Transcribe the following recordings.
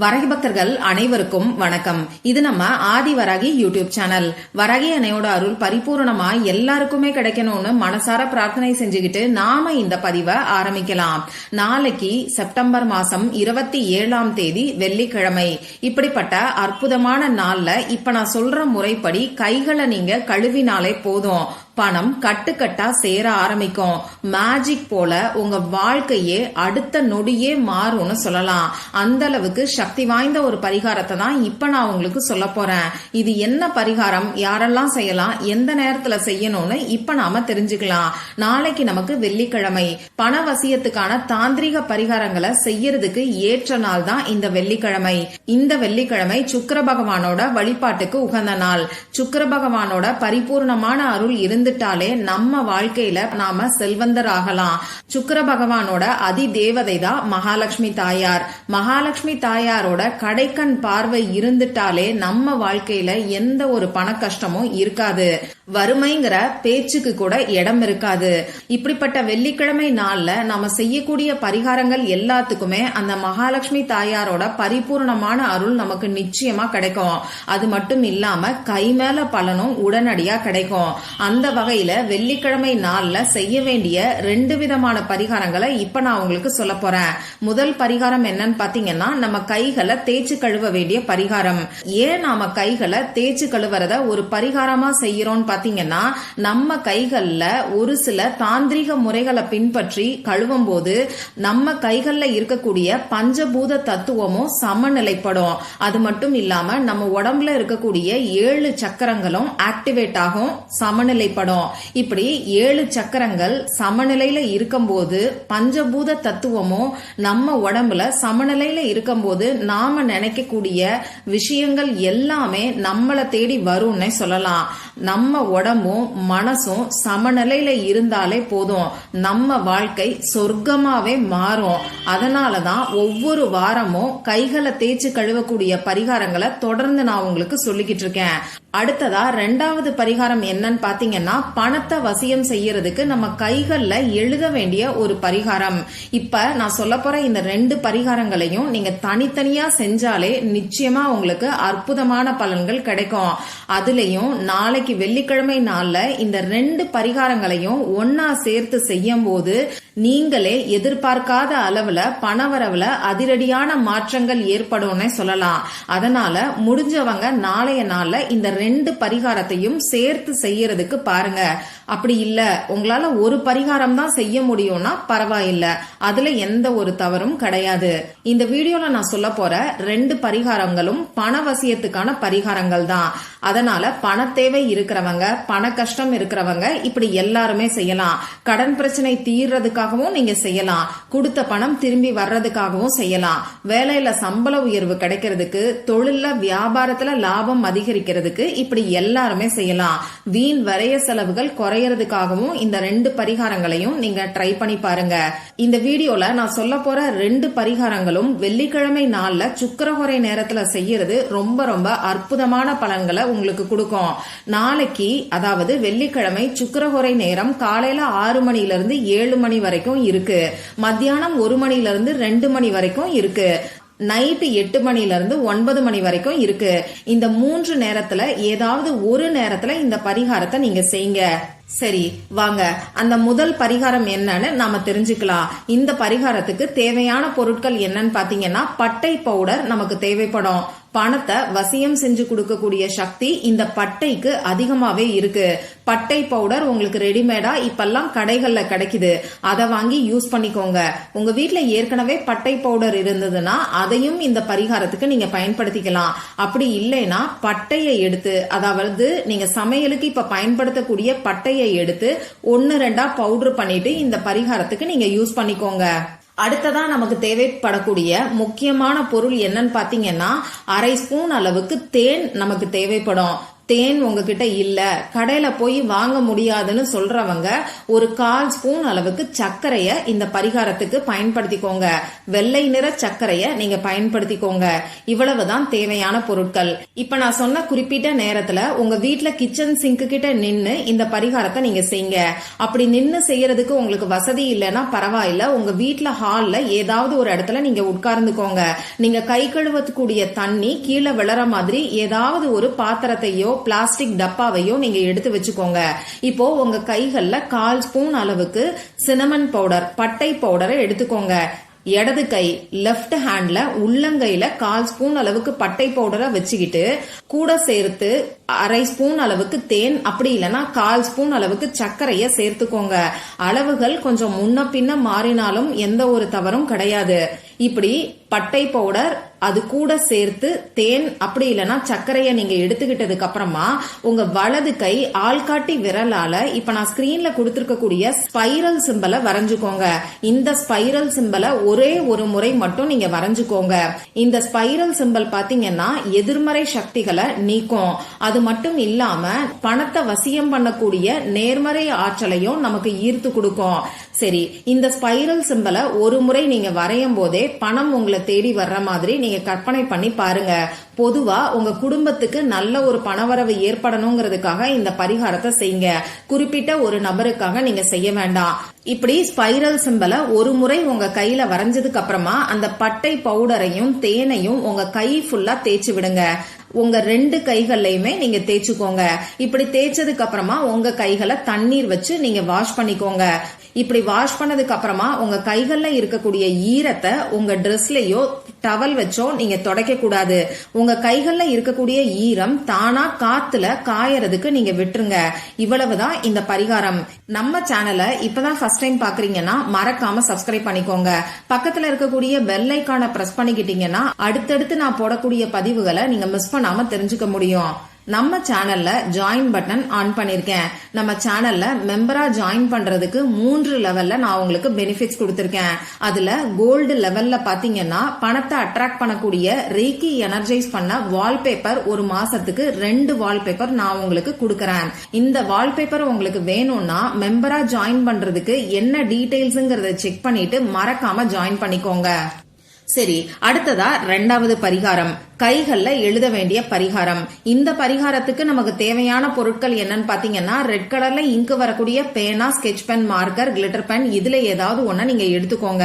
வரகி பக்தர்கள் அனைவருக்கும் வணக்கம். இது நம்ம ஆதி வரகி யூடியூப் சேனல். வரகி அணையோட அருள் பரிபூர்ணமா எல்லாருக்குமே கிடைக்கணும்னு மனசார பிரார்த்தனை செஞ்சுக்கிட்டு நாம இந்த பதிவை ஆரம்பிக்கலாம். நாளைக்கு செப்டம்பர் மாசம் இருபத்தி ஏழாம் தேதி வெள்ளிக்கிழமை. இப்படிப்பட்ட அற்புதமான நாள்ல இப்ப நான் சொல்ற முறைப்படி கைகளை நீங்க கழுவினாலே போதும். பணம் கட்டுக்கட்டா சேர ஆரம்பிக்கும். மேஜிக் போல உங்க வாழ்க்கையே அடுத்த நொடியே மாறும்னு சொல்லலாம். அந்த அளவுக்கு சக்தி வாய்ந்த ஒரு பரிகாரத்தை தான் இப்ப நான் உங்களுக்கு சொல்ல போறேன். இது என்ன பரிகாரம்? யாரெல்லாம் செய்யலாம்? எந்த நேரத்துல செய்யணும்னு இப்ப நாம தெரிஞ்சுக்கலாம். நாளைக்கு நமக்கு வெள்ளிக்கிழமை. பண வசியத்துக்கான தாந்திரிக பரிகாரங்களை செய்யறதுக்கு ஏற்ற நாள் தான் இந்த வெள்ளிக்கிழமை. இந்த வெள்ளிக்கிழமை சுக்கர பகவானோட வழிபாட்டுக்கு உகந்த நாள். சுக்கர பகவானோட பரிபூர்ணமான அருள் இருந்துட்டாலே நம்ம வாழ்க்கையில நாம செல்வந்தர் ஆகலாம் சுக்கர பகவானோட அதி தேவதை தான் மகாலட்சுமி தாயார். மகாலட்சுமி தாயாரோட கடைக்கண் பார்வை இருந்துட்டாலே நம்ம வாழ்க்கையில எந்த ஒரு பண கஷ்டமும் இருக்காது. வறுமைங்கிற பேச்சுக்கு கூட இடம் இருக்காது. இப்படிப்பட்ட வெள்ளிக்கிழமை நாள்ல நாம செய்யக்கூடிய பரிகாரங்கள் எல்லாத்துக்குமே அந்த மகாலட்சுமி தாயாரோட பரிபூர்ணமான அருள் நமக்கு நிச்சயமா கிடைக்கும். அது மட்டும் இல்லாம கை மேல பலனும் உடனடியா கிடைக்கும். அந்த வகையில வெள்ளிக்கிழமை நாள்ல செய்ய வேண்டிய ரெண்டு விதமான பரிகாரங்களை இப்ப நான் உங்களுக்கு சொல்ல போறேன். முதல் பரிகாரம் என்னன்னு பாத்தீங்கன்னா நம்ம கைகளை தேய்ச்சி கழுவ வேண்டிய பரிகாரம். ஏன் நாம கைகளை தேய்ச்சி கழுவுறத ஒரு பரிகாரமா செய்யறோம்னு பாத்தீங்கன்னா நம்ம கைகள்ல ஒரு சில தாந்திரிக முறைகளை பின்பற்றி கழுவும் போது நம்ம கைகள்ல இருக்கக்கூடிய பஞ்சபூத தத்துவமும் சமநிலைப்படும். அது மட்டும் இல்லாம நம்ம உடம்புல இருக்கக்கூடிய ஏழு சக்கரங்களும் ஆக்டிவேட் ஆகும் சமநிலைப்படும் இப்படி ஏழு சக்கரங்கள் சமநிலையில இருக்கும்போது பஞ்சபூத தத்துவமும் நம்ம உடம்புல சமநிலையில இருக்கும்போது நாம நினைக்கக்கூடிய விஷயங்கள் எல்லாமே நம்மளை தேடி வரும்னே சொல்லலாம். நம்ம உடம்பும் மனசும் சமநிலையில இருந்தாலே போதும். நம்ம வாழ்க்கை சொர்க்கமாவே மாறும். அதனாலதான் ஒவ்வொரு வாரமும் கைகளை தேய்ச்சி கழுவக்கூடிய பரிகாரங்களை தொடர்ந்து நான் உங்களுக்கு சொல்லிக்கிட்டு இருக்கேன். அடுத்ததா ரெண்டாவது பரிகாரம் என்னன்னு பாத்தீங்கன்னா பணத்தை வசியம் செய்யறதுக்கு நம்ம கைகள்ல எழுத வேண்டிய ஒரு பரிகாரம். இப்ப நான் சொல்ல போற இந்த ரெண்டு பரிகாரங்களையும் நீங்க தனித்தனியா செஞ்சாலே நிச்சயமா உங்களுக்கு அற்புதமான பலன்கள் கிடைக்கும். அதுலயும் நாளைக்கு வெள்ளிக்கிழமை நாள்ல இந்த ரெண்டு பரிகாரங்களையும் ஒன்னா சேர்த்து செய்யும் போது நீங்களே எதிர்பார்க்காத அளவுல பணவரவுல அதிரடியான மாற்றங்கள் ஏற்படும்னே சொல்லலாம். அதனால முடிஞ்சவங்க நாளைய நாள்ல இந்த ரெண்டு பரிகாரத்தையும் சேர்த்து செய்யறதுக்கு பாருங்க. அப்படி இல்ல உங்களால ஒரு பரிகாரம் தான் செய்ய முடியும்னா பரவாயில்ல. அதுல எந்த ஒரு தவறும் கிடையாது. இந்த வீடியோல நான் சொல்ல போற ரெண்டு பரிகாரங்களும் பணவசியத்துக்கான பரிகாரங்கள் தான். அதனால பண தேவை இருக்கிறவங்க பண கஷ்டம் இருக்கிறவங்க இப்படி எல்லாருமே செய்யலாம். கடன் பிரச்சனை தீர்றதுக்காக உயர்வுக்காகவும் நீங்க செய்யலாம். கொடுத்த பணம் திரும்பி வர்றதுக்காகவும் செய்யலாம். வேலையில சம்பள உயர்வு கிடைக்கிறதுக்கு தொழில்ல வியாபாரத்துல லாபம் அதிகரிக்கிறதுக்கு இப்படி எல்லாருமே செய்யலாம். வீண் வரைய செலவுகள் குறையறதுக்காகவும் இந்த ரெண்டு பரிகாரங்களையும் நீங்க ட்ரை பண்ணி பாருங்க. இந்த வீடியோல நான் சொல்ல போற ரெண்டு பரிகாரங்களும் வெள்ளிக்கிழமை நாள்ல சுக்கரகுறை நேரத்துல செய்யறது ரொம்ப ரொம்ப அற்புதமான பலன்களை உங்களுக்கு கொடுக்கும். நாளைக்கு அதாவது வெள்ளிக்கிழமை சுக்கரகுறை நேரம் காலையில ஆறு மணில இருந்து ஏழு மணி வரைக்கும் இருக்கு. மத்தியானம் ஒரு மணில இருந்து ரெண்டு மணி வரைக்கும் இருக்கு. நைட்டு எட்டு மணில இருந்து ஒன்பது மணி வரைக்கும் இருக்கு. இந்த மூன்று நேரத்துல ஏதாவது ஒரு நேரத்துல இந்த பரிகாரத்தை நீங்க செய்யுங்க. சரி வாங்க. அந்த முதல் பரிகாரம் என்னன்னு நாம தெரிஞ்சுக்கலாம். இந்த பரிகாரத்துக்கு தேவையான பொருட்கள் என்னன்னு பாத்தீங்கன்னா பட்டை பவுடர் நமக்கு தேவைப்படும். பணத்தை வசியம் செஞ்சு கொடுக்கக்கூடிய சக்தி இந்த பட்டைக்கு அதிகமாவே இருக்கு. பட்டை பவுடர் உங்களுக்கு ரெடிமேடா இப்பெல்லாம் கடைகள்ல கிடைக்குது. அதை வாங்கி யூஸ் பண்ணிக்கோங்க. உங்க வீட்டுல ஏற்கனவே பட்டை பவுடர் இருந்ததுன்னா அதையும் இந்த பரிகாரத்துக்கு நீங்க பயன்படுத்திக்கலாம். அப்படி இல்லைன்னா பட்டையை எடுத்து அதாவது நீங்க சமையலுக்கு இப்ப பயன்படுத்தக்கூடிய பட்டையை எடுத்து ஒன்னு ரெண்டா பவுடர் பண்ணிட்டு இந்த பரிகாரத்துக்கு நீங்க யூஸ் பண்ணிக்கோங்க. அடுத்ததா நமக்கு தேவைப்படக்கூடிய முக்கியமான பொருள் என்னன்னு பாத்தீங்கன்னா அரை ஸ்பூன் அளவுக்கு தேன் நமக்கு தேவைப்படும். தேன் உங்ககிட்ட இல்ல. கடையில போய் வாங்க முடியாதுன்னு சொல்றவங்க ஒரு கால் ஸ்பூன் அளவுக்கு சர்க்கரைய இந்த பரிகாரத்துக்கு பயன்படுத்திக்கோங்க. வெள்ளை நிற சர்க்கரைய நீங்க பயன்படுத்திக்கோங்க. இவ்வளவுதான் தேவையான பொருட்கள். இப்ப நான் சொன்ன குறிப்பிட்ட நேரத்துல உங்க வீட்டுல கிச்சன் சிங்க் கிட்ட நின்னு இந்த பரிகாரத்தை நீங்க செய்யுங்க அப்படி நின்னு செய்யறதுக்கு உங்களுக்கு வசதி இல்லைன்னா பரவாயில்ல. உங்க வீட்டுல ஹால்ல ஏதாவது ஒரு இடத்துல நீங்க உட்கார்ந்துக்கோங்க. நீங்க கை கழுவக்கூடிய தண்ணி கீழே விழற மாதிரி ஏதாவது ஒரு பாத்திரத்தையோ பிளாஸ்டிக் டப்பாவையோ நீங்க எடுத்து வச்சுக்கோங்க. இப்போ உங்க கைகள்ல கால் ஸ்பூன் அளவுக்கு சினமன் பவுடர் பட்டை பவுடரை எடுத்துக்கோங்க. இடது கை லெஃப்ட் ஹேண்ட்ல உள்ளங்கையில கால் ஸ்பூன் அளவுக்கு பட்டை பவுடரை வச்சுக்கிட்டு கூட சேர்த்து அரை ஸ்பூன் அளவுக்கு தேன் அப்படி இல்லைன்னா கால் ஸ்பூன் அளவுக்கு சர்க்கரைய சேர்த்துக்கோங்க. அளவுகள் கொஞ்சம் முன்ன பின்ன மாறினாலும் எந்த ஒரு தவறும் கிடையாது. இப்படி பட்டை பவுடர் அது கூட சேர்த்து தேன் அப்படி இல்லைன்னா சர்க்கரையை நீங்க எடுத்துக்கிட்டதுக்கு அப்புறமா உங்க வலது கை ஆள்காட்டி விரலால இப்ப நான் ஸ்கிரீன்ல கொடுத்துருக்கக்கூடிய ஸ்பைரல் சிம்பலை வரைஞ்சுக்கோங்க. இந்த ஸ்பைரல் சிம்பலை ஒரே ஒரு முறை மட்டும் நீங்க வரைஞ்சுக்கோங்க. இந்த ஸ்பைரல் சிம்பல் பாத்தீங்கன்னா எதிர்மறை சக்திகளை நீக்கும். அது மட்டும் இல்லாம பணத்தை வசியம் பண்ணக்கூடிய நேர்மறை ஆற்றலையும் நமக்கு ஈர்த்து கொடுக்கும். சரி இந்த ஸ்பைரல் சிம்பலை ஒரு முறை நீங்க வரையும் போதே பணம் உங்களை தேடி வர்ற மாதிரி நீங்க கற்பனை பண்ணி பாருங்க. பொதுவா உங்க குடும்பத்துக்கு நல்ல ஒரு பணவரவு ஏற்படணுங்கிறதுக்காக இந்த பரிகாரத்தை செய்யுங்க. குறிப்பிட்ட ஒரு நபருக்காக நீங்க செய்ய வேண்டாம். இப்படி ஸ்பைரல் சிம்பலை ஒரு முறை உங்க கையில வரைஞ்சதுக்கு அப்புறமா அந்த பட்டை பவுடரையும் தேனையும் உங்க கை ஃபுல்லா தேய்ச்சி விடுங்க. உங்க ரெண்டு கைகள்லயுமே நீங்க தேய்ச்சுக்கோங்க. இப்படி தேய்ச்சதுக்கு அப்புறமா உங்க கைகளை தண்ணீர் வச்சு நீங்க வாஷ் பண்ணிக்கோங்க. இப்படி வாஷ் பண்ணதுக்கு அப்புறமா உங்க கைகள்ல இருக்கக்கூடிய ஈரத்தை உங்க ட்ரெஸ்லயோ டவல் வச்சோ நீங்க தொடக்க கூடாது. உங்க கைகள்ல இருக்கக்கூடிய ஈரம் தானா காத்துல காயறதுக்கு நீங்க விட்டுருங்க. இவ்வளவுதான் இந்த பரிகாரம். நம்ம சேனலை இப்பதான் ஃபர்ஸ்ட் டைம் பாக்குறீங்கன்னா மறக்காம சப்ஸ்கிரைப் பண்ணிக்கோங்க. பக்கத்துல இருக்கக்கூடிய பெல் ஐக்கானை பிரஸ் பண்ணிக்கிட்டீங்கன்னா அடுத்தடுத்து நான் போடக்கூடிய பதிவுகளை நீங்க மிஸ் பண்ணாம தெரிஞ்சுக்க முடியும். நம்ம சேனல்ல ஜாயின் பட்டன் ஆன் பண்ணிருக்கேன். நம்ம சேனல்ல மெம்பரா ஜாயின் பண்றதுக்கு மூன்று லெவல்ல நான் உங்களுக்கு பெனிஃபிட்ஸ் கொடுத்திருக்கேன். அதுல கோல்டு லெவல்ல பாத்தீங்கன்னா பணத்தை அட்ராக்ட் பண்ணக்கூடிய ரீக்கி எனர்ஜைஸ் பண்ண வால்பேப்பர் ஒரு மாசத்துக்கு ரெண்டு வால்பேப்பர் நான் உங்களுக்கு கொடுக்கறேன். இந்த வால்பேப்பர் உங்களுக்கு வேணும்னா மெம்பரா ஜாயின் பண்றதுக்கு என்ன டீடைல்ஸ்ங்கறத செக் பண்ணிட்டு மறக்காம ஜாயின் பண்ணிக்கோங்க. சரி அடுத்ததா ரெண்டாவது பரிகாரம். கைகளில் எழுத வேண்டிய பரிகாரம். இந்த பரிகாரத்துக்கு நமக்கு தேவையான பொருட்கள் என்னன்னு பார்த்தீங்கன்னா ரெட் கலர்ல இங்கு வரக்கூடிய பேனா sketch pen marker glitter pen இதுல ஏதாவது ஒண்ண நீங்க எடுத்துக்கோங்க.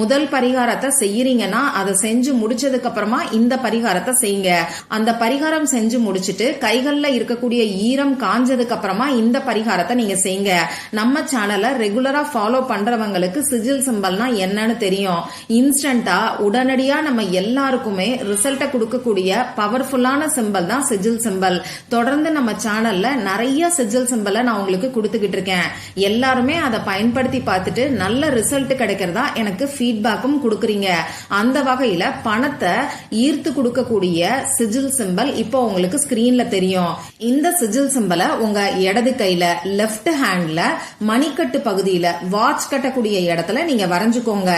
முதல் பரிகாரத்தை செய்யறீங்கன்னா அதை செஞ்சு முடிச்சதுக்கு அப்புறமா இந்த பரிகாரத்தை செய்யுங்க. அந்த பரிகாரம் செஞ்சு முடிச்சிட்டு கைகளில் இருக்கக்கூடிய ஈரம் காஞ்சதுக்கு அப்புறமா இந்த பரிகாரத்தை நீங்க செய்யுங்க. நம்ம சேனலை ரெகுலரா ஃபாலோ பண்றவங்களுக்கு சிஜில் சிம்பல்னா என்னன்னு தெரியும். இன்ஸ்டன்டா உடனடியா நம்ம எல்லாருக்குமே ரிசல்ட்டை கொடுக்க கொடுக்கக்கூடிய பவர்ஃபுல்லான சிம்பல் தான் சிஜில் சிம்பல் தொடர்ந்து நம்ம சேனல்ல நிறைய செஜில் சிம்பலை நான் உங்களுக்கு கொடுத்துக்கிட்டு இருக்கேன். எல்லாருமே அதை பயன்படுத்தி பார்த்துட்டு நல்ல ரிசல்ட் கிடைக்கிறதா எனக்கு ஃபீட்பேக்கும் கொடுக்குறீங்க. அந்த வகையில பணத்தை ஈர்த்து கொடுக்கக்கூடிய சிஜில் சிம்பல் இப்போ உங்களுக்கு ஸ்கிரீன்ல தெரியும். இந்த சிஜில் சிம்பலை உங்க இடது கையில லெப்ட் ஹேண்ட்ல மணிக்கட்டு பகுதியில வாட்ச் கட்டக்கூடிய இடத்துல நீங்க வரைஞ்சுக்கோங்க.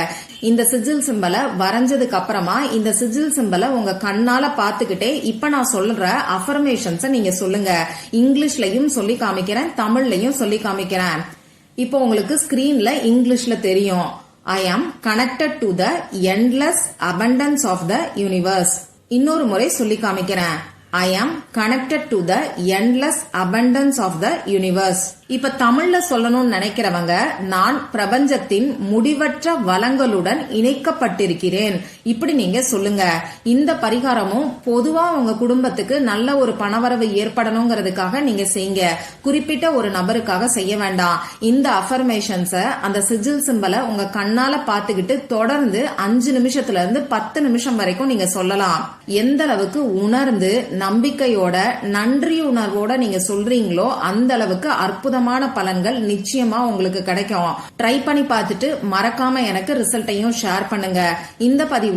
இந்த சிஜில் சிம்பலை வரைஞ்சதுக்கு அப்புறமா இந்த சிஜில் சிம்பலை உங்க கண்ணால பாத்துக்கிட்டே இப்ப நான் சொல்ற அஃபர்மேஷன்ஸ் நீங்க சொல்லுங்க. இங்கிலீஷ்லயும் சொல்லி காமிக்கிறேன் தமிழ்லயும் சொல்லி காமிக்கிறேன். இப்போ உங்களுக்கு ஸ்கிரீன்ல இங்கிலீஷ்ல தெரியும். I am connected to the endless abundance of the universe இன்னொரு முறை சொல்லி காமிக்கிறேன். I am connected to the endless abundance of the universe இப்ப தமிழ்ல சொல்லணும்னு நினைக்கிறவங்க நான் பிரபஞ்சத்தின் முடிவற்ற வளங்களுடன் இணைக்கப்பட்டிருக்கிறேன். இப்படி நீங்க சொல்லுங்க. இந்த பரிகாரமும் பொதுவா உங்க குடும்பத்துக்கு நல்ல ஒரு பணவரவு ஏற்படணுங்கிறதுக்காக நீங்க செய்யுங்க. குறிப்பிட்ட ஒரு நபருக்காக செய்ய வேண்டாம். இந்த அஃபர்மேஷன்ஸ அந்த சிஜில் சிம்பலை உங்க கண்ணால பாத்துக்கிட்டு தொடர்ந்து அஞ்சு நிமிஷத்துல இருந்து பத்து நிமிஷம் வரைக்கும் நீங்க சொல்லலாம். எந்த அளவுக்கு உணர்ந்து நம்பிக்கையோட நன்றி உணர்வோட நீங்க சொல்றீங்களோ அந்த அளவுக்கு அற்புதமான பலன்கள் நிச்சயமா உங்களுக்கு கிடைக்கும். ட்ரை பண்ணி பார்த்துட்டு மறக்காம எனக்கு ரிசல்ட்டையும் ஷேர் பண்ணுங்க. இந்த பதிவு